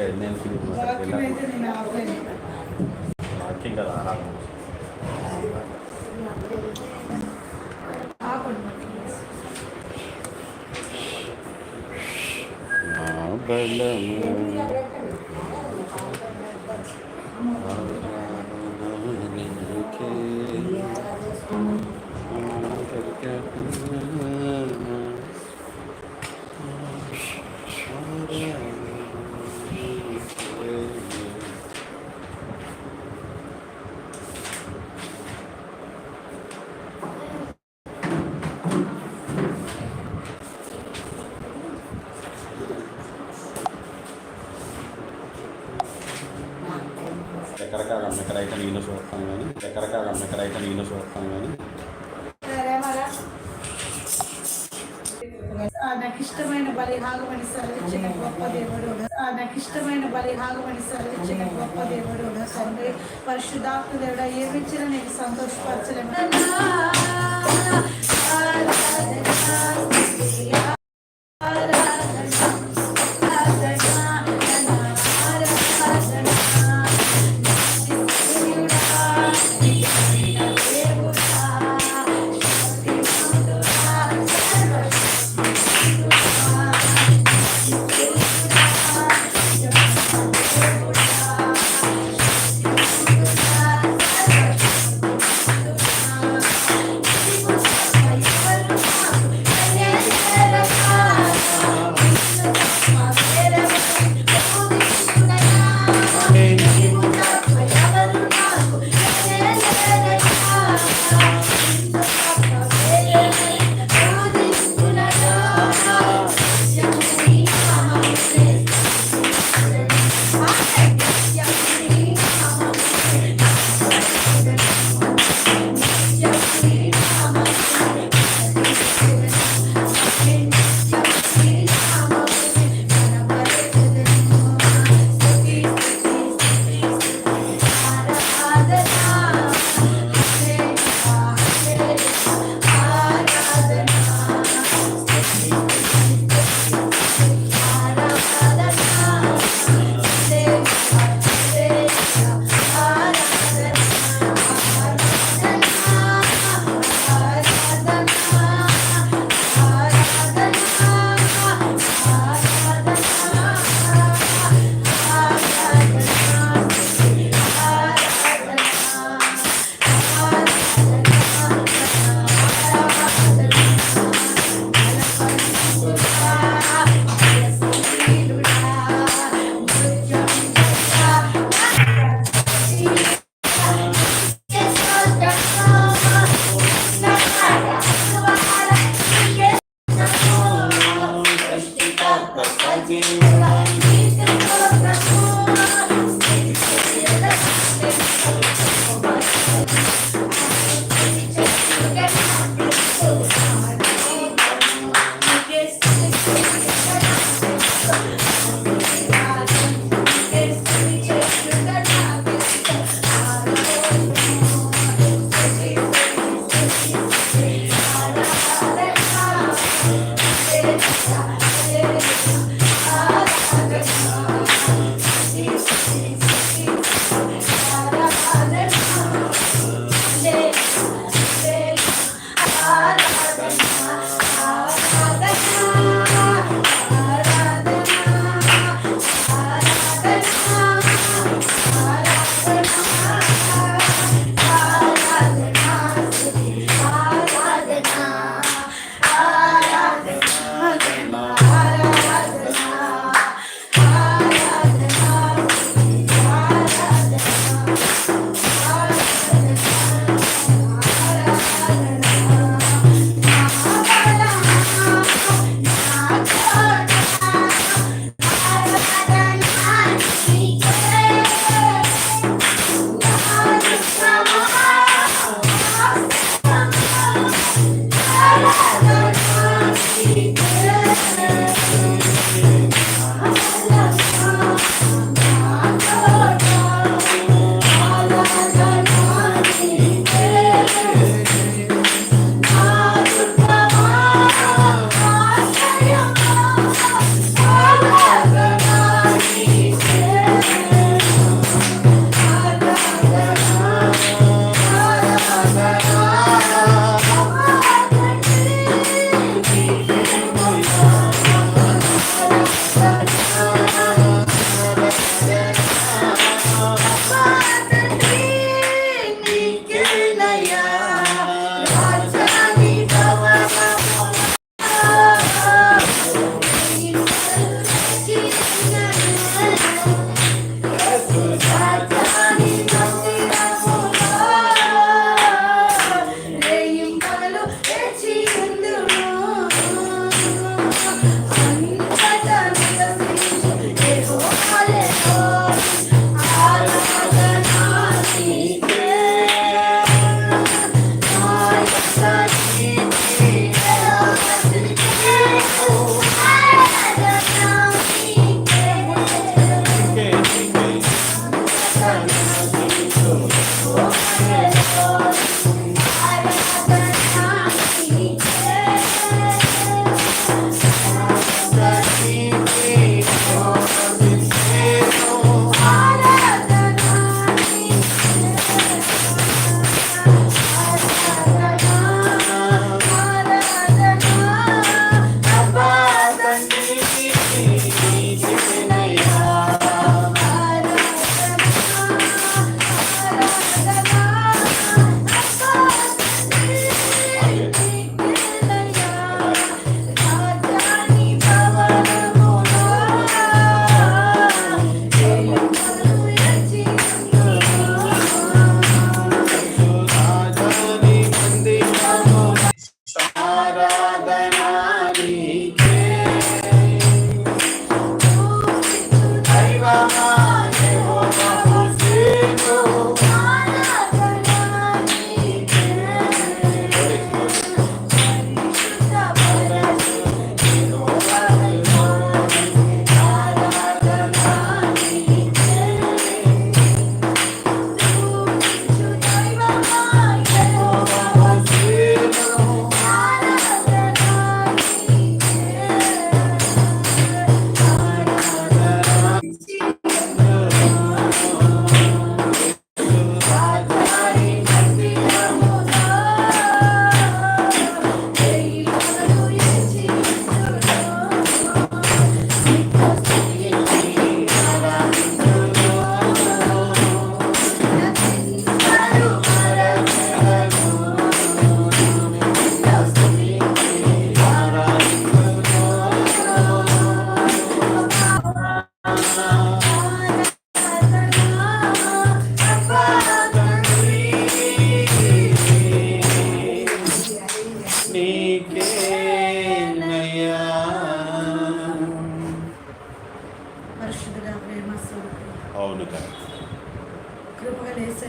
నేను వాక్యం అయితే నేను ఆపలేను వాక్యం కదా ఆరాధన ఆపండి మరి. నా బలము ఎక్కడికాడ ఎక్కడైతే నీళ్ళు చూస్తాం కానీ ఎక్కడికాడ ఎక్కడైతే నీళ్ళు చూస్తాం కానీ సరే మరా. ఆ, నాకు ఇష్టమైన బలిహాగమని సెలవిచ్చిన గొప్ప దేవుడు ఆ, నాకు ఇష్టమైన బలిహాగమని సెలవిచ్చిన గొప్ప దేవుడు తండ్రి పరిశుద్ధాత్మ దేవుడు ఏమిచ్చిన నీకు సంతోషపరచలేము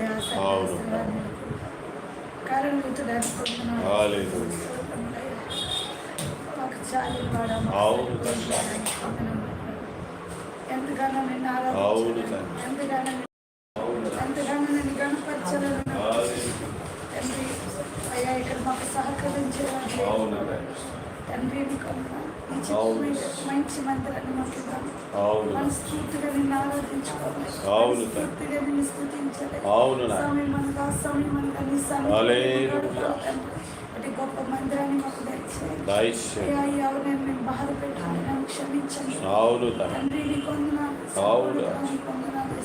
అవును. మాకు అవును. ఎంతగానో నిన్ను ఆరాధించాను. ఎంతగానో ఎంతగానో నేను గణపరచాలను. తండ్రి అయ్యా ఇక్కడ మాకు సహకరించేవాడు తండ్రి. తండ్రి మంచి ఇవ్వాలి అవును మనస్ఫూర్తిగా నిన్ను ఆరాధించుకోవాలి అవును. మనస్ఫూర్తిగా నిన్ను స్థుతించాలి అవును సన్నిధిలో హల్లెలూయా. గడపాలి తండ్రి. అటు గొప్ప మందిరాన్ని మాకు దయచేయండి ఎవరైనా మేము బాధ పెట్టాలి నన్ను క్షమించండి అవును తండ్రి నీకు వందనాలు అవును. నీకు వందనాలు.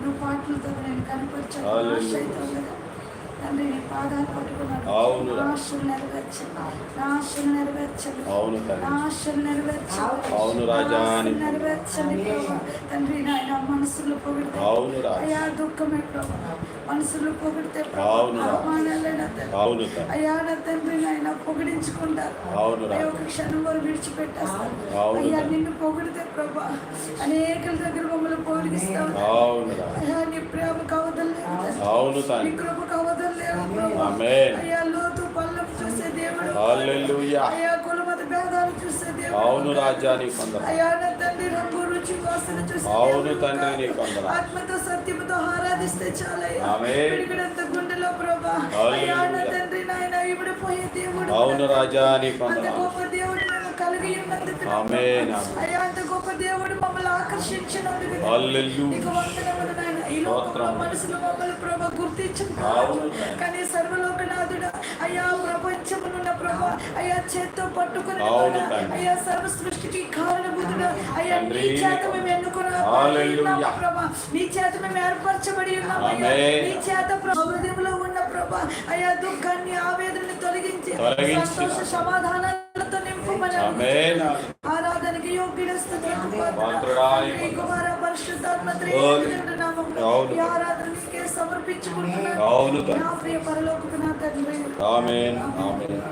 నువ్వు పాటలతో నేను కనపరచాను హల్లెలూయా. తండ్రి నీ పాదాలు పట్టుకున్నాను అవును. ఆశలు నెరవేర్చండి. నా ఆశలు నెరవేర్చండి. అవును నా తండ్రి ఆశలు నెరవేర్చండి. అవును రాజా నా ఆశలు నీ- నెరవేర్చండి ప్రభా. తండ్రి నాయన మనసులో పొగిడితే అవును అయ్యా దుఃఖమే ప్రభా. మనసులో పొగిడితే అవును. అవును అయ్యా నా తండ్రి నాయన పొగిడించుకుంటారు. అవును ఒక క్షణం వారు విడిచిపెట్టేస్తారు. అయ్యా. నిన్ను పొగిడితే ప్రభా అనేకల దగ్గర మమ్మల్ని పొగిడిస్తావు. అవును అయ్యా నీ ప్రేమ కవదలేదు అవును నీ కృప అవును రాజా నీకు చూసే అవును తండ్రి. నీకు వందనాలు. ఆత్మతో సత్యముతో ఆరాధిస్తే చాలయ్యా. గుండెలో ప్రభా. తండ్రి నాయన పోయే దేవుడు. అవును రాజా నీకు అంత అయ్యా అంత గొప్ప దేవుడు మమ్మల్ని ఆకర్షించినందుకు. ఈ లోకంలో. మనుషులు మమ్మల్ని ప్రభా. కానీ సర్వలోకనాథుడా అయ్యా ప్రపంచమునున్న ప్రభా అయ్యా చేత్తో పట్టుకుని. అయ్యా సర్వ సృష్టికి కారణభూతుడా అయ్యా నీ. చేత మేము ఎన్నుకున్న. ప్రభా నీ చేత మేము ఏర్పరచబడి ఉన్నాం. నీ చేత హృదయంలో ఉన్న ప్రభా అయ్యా దుఃఖాన్ని ఆవేదనని తొలగించి. సంతోష ఆమేన్ ఆరాధనకి యోగ్యుడు కుమార పరిశుద్ధాత్మ ఆరాధన సమర్పించుకుంటున్నాను. అవును. తండ్రి. నా ప్రియ పరలోకపు నా తండ్రి ఆమేన్. ఆమేన్.